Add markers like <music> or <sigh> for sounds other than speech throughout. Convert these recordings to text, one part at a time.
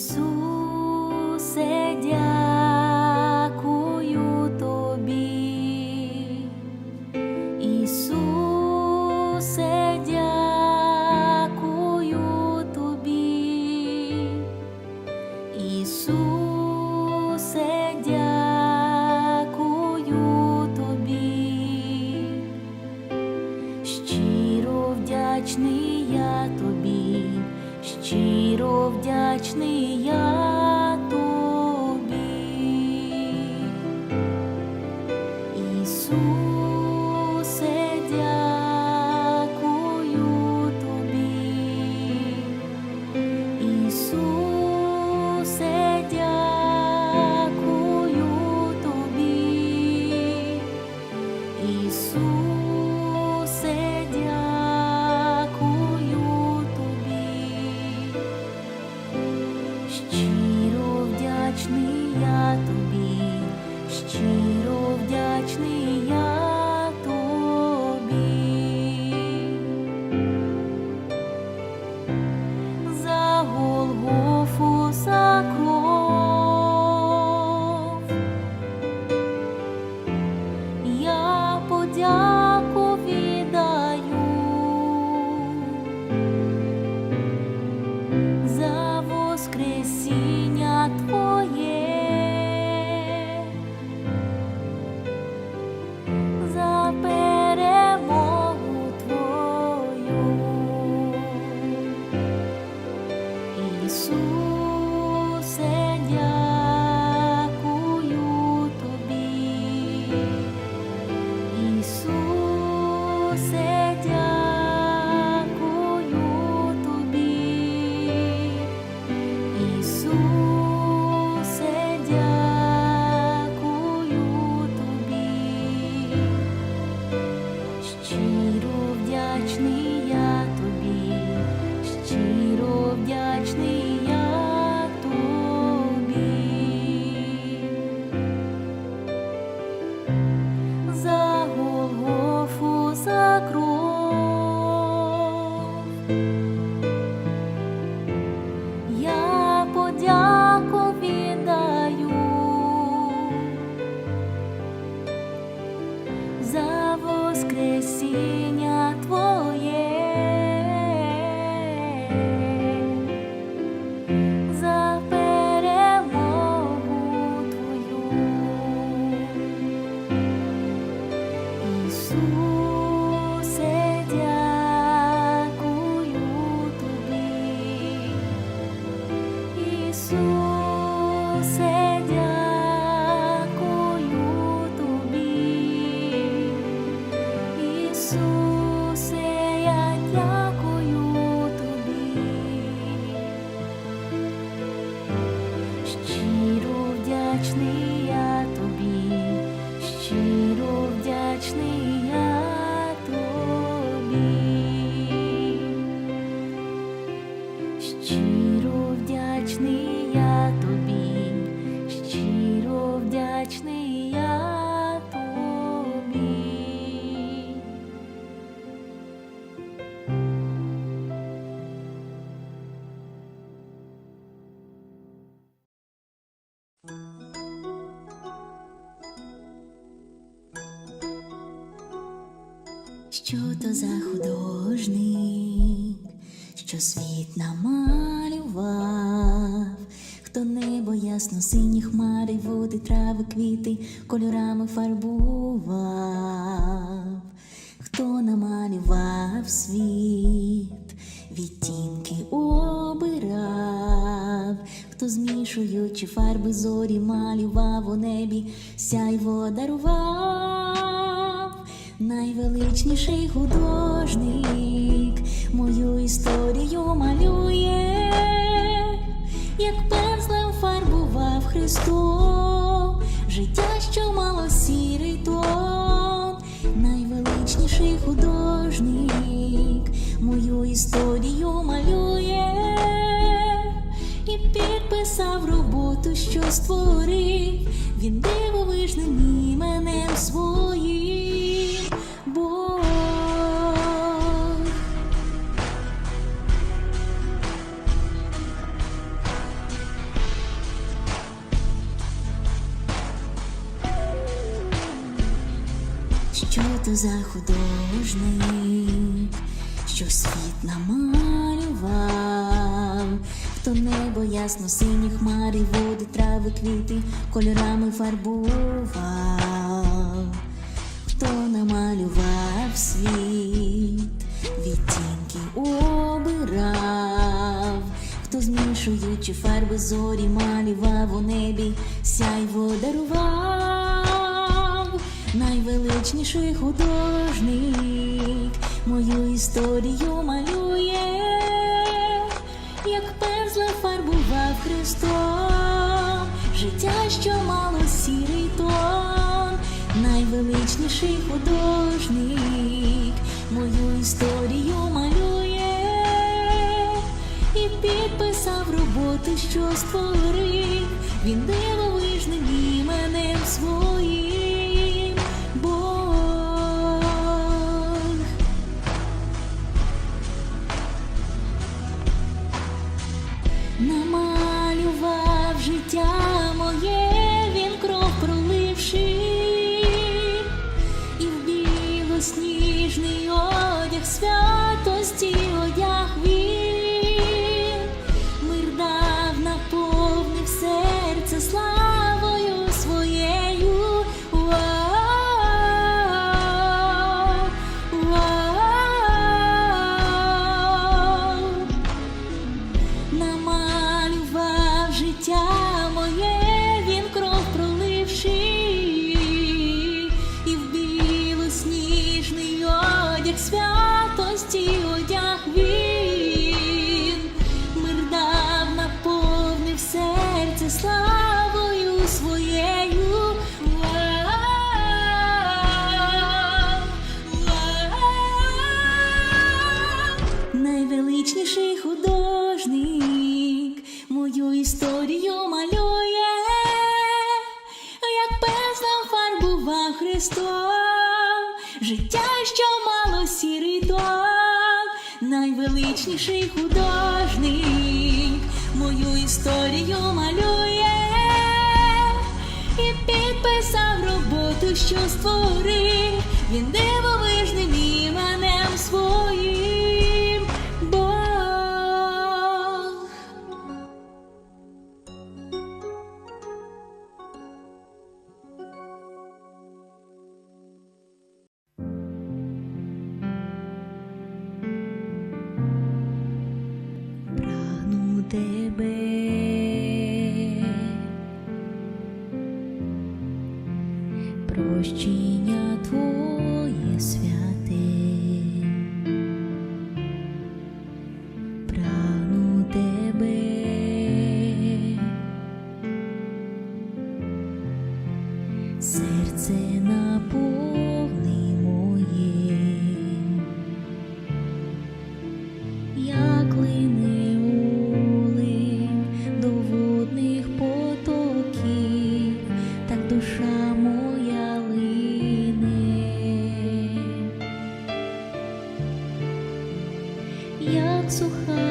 So чи фарби зорі малював у небі, сяйво дарував. Найвеличніший художник, мою історію малює, як пензлем фарбував Христом, життя, що мало сірий тон, найвеличніший художник, мою історію малює і підписав роботу, що створив. Він дивовижним іменем своїм Бог. Що то за художник, що світ намалював то небо ясно, сині хмари, води, трави, квіти кольорами фарбував, хто намалював світ, відтінки обирав, хто змішуючи фарби зорі, малював у небі, сяйво дарував, найвеличніший художник, мою історію малює. як життя, що мало сірий тон, найвеличніший художник, мою історію малює і підписав роботи, що створив, він дивовижним іменем своїм. святості. найвічніший художник мою історію малює і підписав роботу, що створив, він дивовижним іменем своїм. 组合。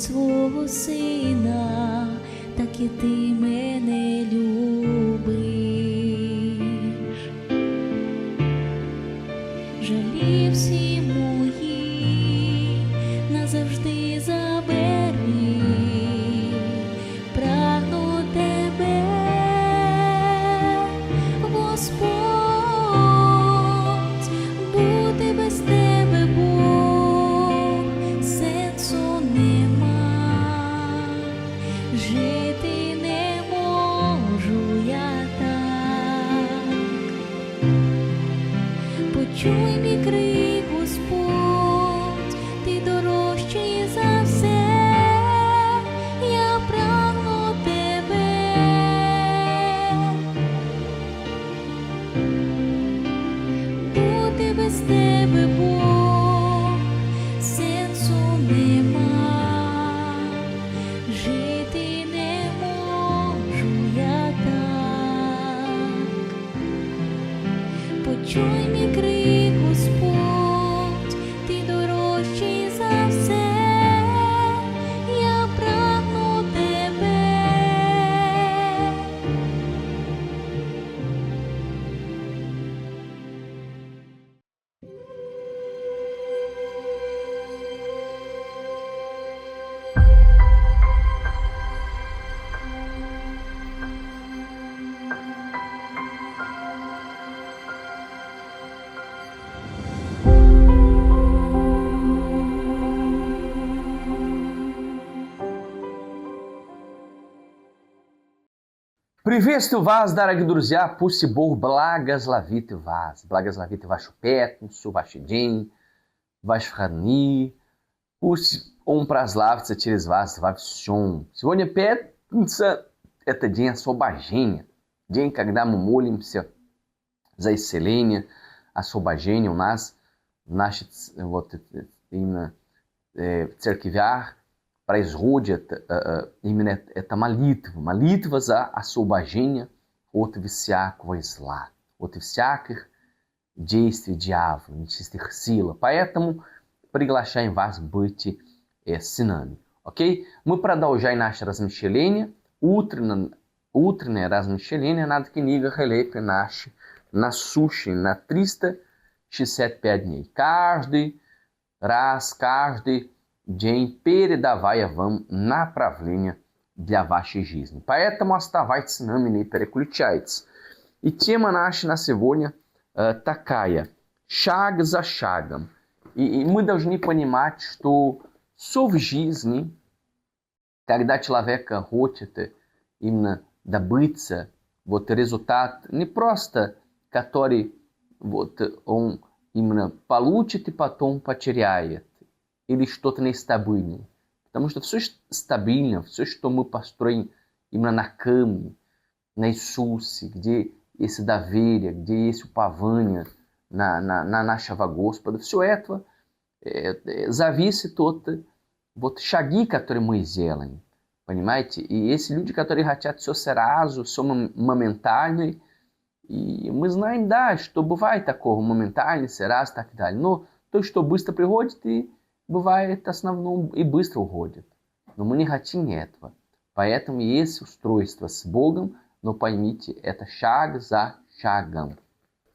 Свого сина, так і ти мене Privestu vas, darag druzia, possibor, blagas lavite vas. Blagas lavite vas chupetum, subachidin, vas frani, pus on praslavitsa tires vas, vavishon. Sivonia petnitsa etadinha sobagenia. Dien kagdam molimsa, za excelênia, a sobagenia, o nas, nasce, eu vou ter, ter, ter, ter, ter, ter, именно эт- эта молитва, молитва за освобождение от всякого зла, от всяких действий дьявола, нечистых сил. Поэтому приглашаем вас быть э, с нами, окей? Мы продолжаем наше размышление, утреннее, утреннее размышление над книгой Хелепи нашей, насущей на 365 дней. Каждый раз, каждый день передавая вам направление для вашей жизни. Поэтому оставайтесь с нами, не переключайтесь. И тема наша на сегодня э, такая, шаг за шагом. И, и мы должны понимать, что все в жизни, когда человек хочет именно добиться вот результат, не просто который вот он именно получит и потом потеряет, или что-то нестабильное. Потому что все стабильно, все, что мы построим именно на камне, на Иисусе, где есть доверие, где есть упование на, на, на нашего Господа, все это э, э, зависит от вот шаги, которые мы сделаем. Понимаете? И есть люди, которые хотят все сразу, все мом- моментально. И мы знаем, да, что бывает такого моментально, сразу, так далее. Но то, что быстро приходит, и бывает в основном и быстро уходит. Но мы не хотим этого. Поэтому есть устройство с Богом, но поймите, это шаг за шагом.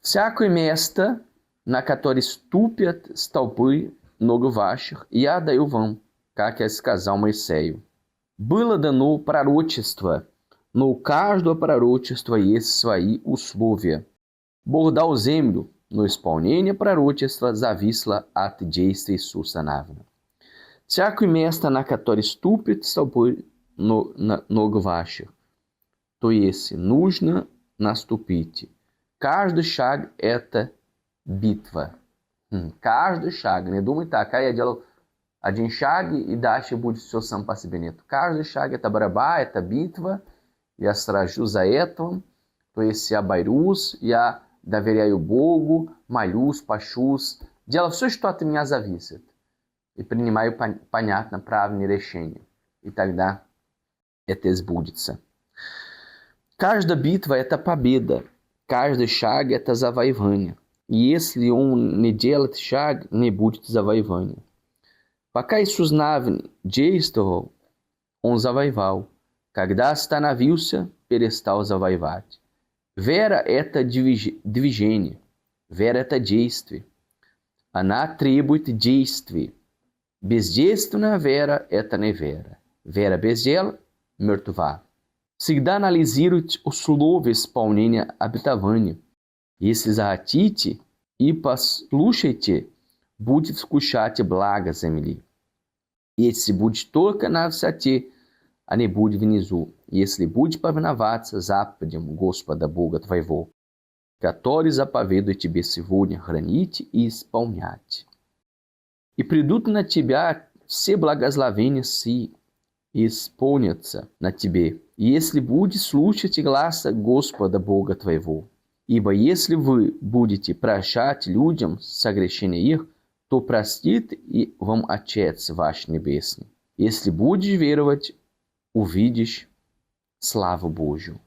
Всякое место, на которое ступят столпы ног ваших, я даю вам, как я сказал Моисею. Было дано пророчество, но у каждого пророчества есть свои условия. Бог дал землю, но исполнение пророчества зависло от действия Иисуса Навина. Всякое место, на которое ступит столпы но- на- ног ваших, то есть нужно наступить. Каждый шаг – это битва. М, Каждый шаг. Не думай так, а я делал один шаг и дальше будет все сам по себе. Нет. Каждый шаг – это борьба, это битва. Я сражусь за это. То есть я борюсь, я доверяю Богу, молюсь, пошусь Делай все, что от меня зависит. И принимаю пон- понятно правильные решения. И тогда это сбудется. Каждая битва – это победа. Каждый шаг – это завоевание. И если он не делает шаг, не будет завоевания. Пока Иисус Навин действовал, он завоевал. Когда остановился, перестал завоевать. Vera et divigene, vera et distve, anatribut distve, besdestuna vera et nevera, vera besdela, mertuva. Sigda os louves pauninia habitavania, esses atite ipas luchete, budit cuchate blagas emili. Esse buditoca navsate, anebud vinizu. Если будет повиноваться заповедям Господа Бога твоего, который заповедует тебе сегодня хранить и исполнять. И придут на тебя все благословения си, и исполнятся на тебе, если будешь слушать гласа Господа Бога твоего. Ибо если вы будете прощать людям согрешения их, то простит и вам Отец ваш Небесный. Если будешь веровать, увидишь славу Божью.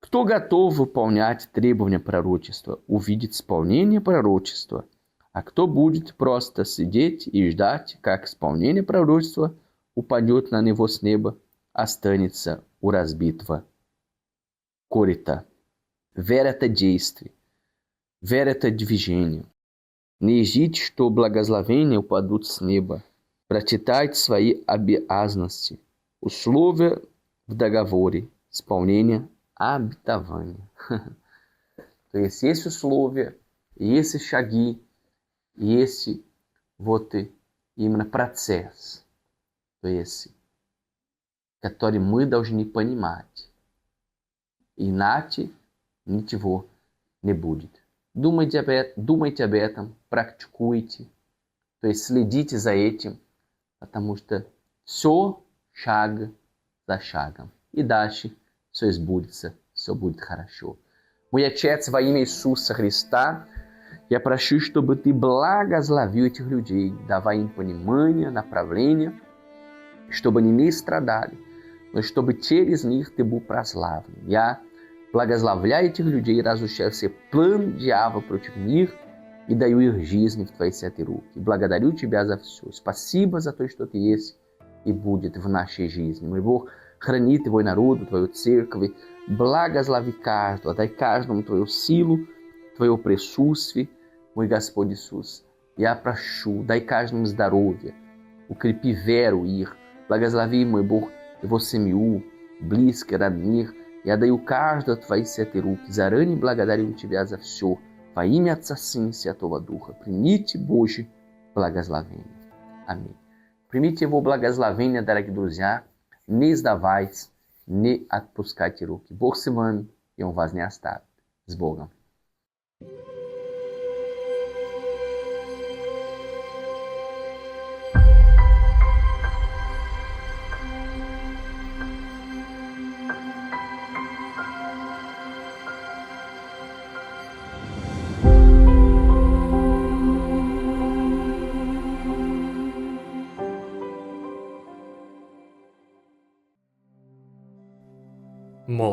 Кто готов выполнять требования пророчества, увидит исполнение пророчества, а кто будет просто сидеть и ждать, как исполнение пророчества упадет на него с неба, останется у разбитого корита. Вера – это действие, вера – это движение. Не ждите, что благословения упадут с неба. Прочитайте свои обязанности, условия в договоре, исполнение обетования. <laughs> То есть есть условия, есть шаги, есть вот именно процесс, то есть, который мы должны понимать. Иначе ничего не будет. Думайте об, этом, думайте об этом, практикуйте, то есть следите за этим, потому что все шаг за шагом. И дальше все сбудется, все будет хорошо. Мой Отец, во имя Иисуса Христа, я прошу, чтобы Ты благословил этих людей, давая им понимание, направление, чтобы они не страдали, но чтобы через них Ты был прославлен. Я благословляю этих людей, разрушаю все планы дьявола против них и даю их жизнь в Твои святые руки. Благодарю Тебя за все. Спасибо за то, что Ты есть и будет в нашей жизни. Мой Бог, храни Твой народ, Твою церковь, благослови каждого, дай каждому Твою силу, Твое присутствие, мой Господь Иисус. Я прошу, дай каждому здоровье, укрепи веру их, благослови, мой Бог, его семью, близких, родных. Я даю каждому Твои святые руки, заранее благодарю Тебя за все. Во имя Отца, Сына и Святого Духа, примите Божье благословение. Аминь. Примите Его благословение, дорогие друзья. Не сдавайтесь, не отпускайте руки. Бог с вами, и Он вас не оставит. С Богом.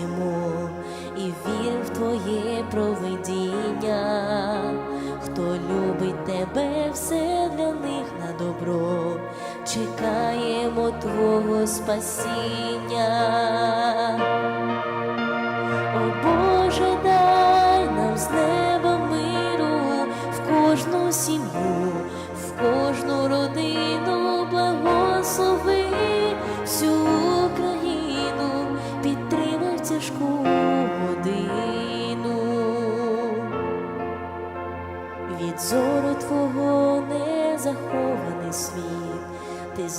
йому і вір в твоє провидіння, хто любить тебе, все для них на добро, чекаємо твого спасіння.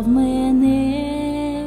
В Мене